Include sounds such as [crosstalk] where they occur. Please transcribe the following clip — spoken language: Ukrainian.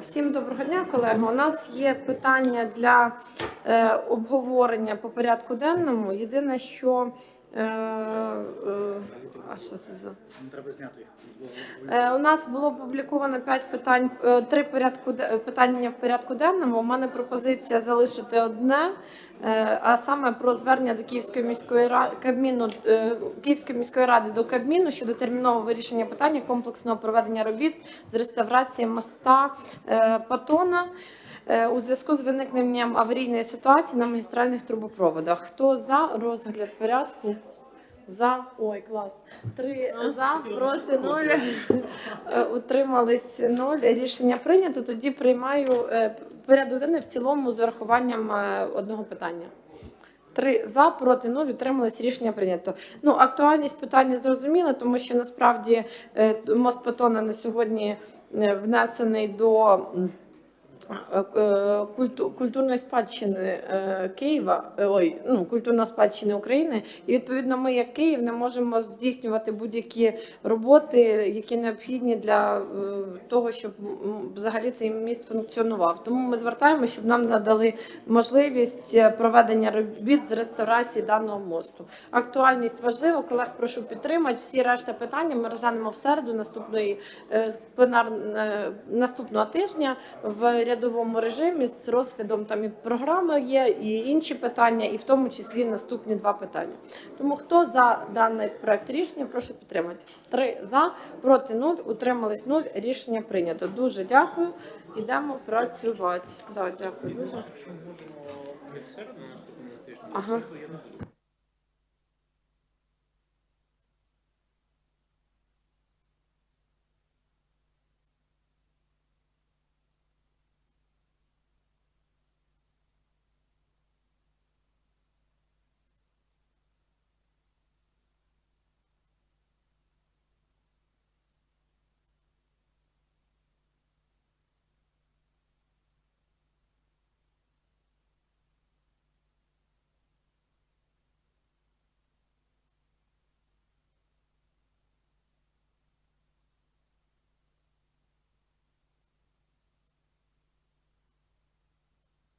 Всім доброго дня, колеги. У нас є питання для е, обговорення по порядку денному. Єдине, що а що це за Треба зняти їх. Е, У нас було опубліковано 5 питань, е, три порядку е, питання в порядку денному. У мене пропозиція залишити одне, е, а саме про звернення до Київської міської ради Кабміну е, Київської міської ради до Кабміну щодо термінового вирішення питання комплексного проведення робіт з реставрації моста е, Патона. е, У зв'язку з виникненням аварійної ситуації на магістральних трубопроводах. Хто за розгляд порядку? За ой, клас. Три за [laughs] проти нуль. Е, Утримались нуль. Рішення прийнято. Тоді приймаю е, порядок денний в цілому з урахуванням е, одного питання. Три за проти нуль утримались. Рішення прийнято. Ну актуальність питання зрозуміла, тому що насправді мост Патона на сьогодні внесений до. Культурної спадщини е, Києва, е, ой, ну культурної спадщини України, і відповідно ми, як Київ, не можемо здійснювати будь-які роботи, які необхідні для е, того, щоб взагалі цей міст функціонував. Тому ми звертаємося, щоб нам надали можливість е, проведення робіт з реставрації даного мосту. Актуальність важлива. Колег прошу підтримати. Всі решта питання ми розглянемо в середу наступної е, пленар е, наступного тижня в рядовому режимі з розглядом там і програми є, і інші питання, і в тому числі наступні два питання. Тому хто за даний проект рішення, прошу підтримати. Три за, проти нуль, утримались нуль. Рішення прийнято. Дуже дякую. Ідемо працювати. Да, дякую дуже. Ага.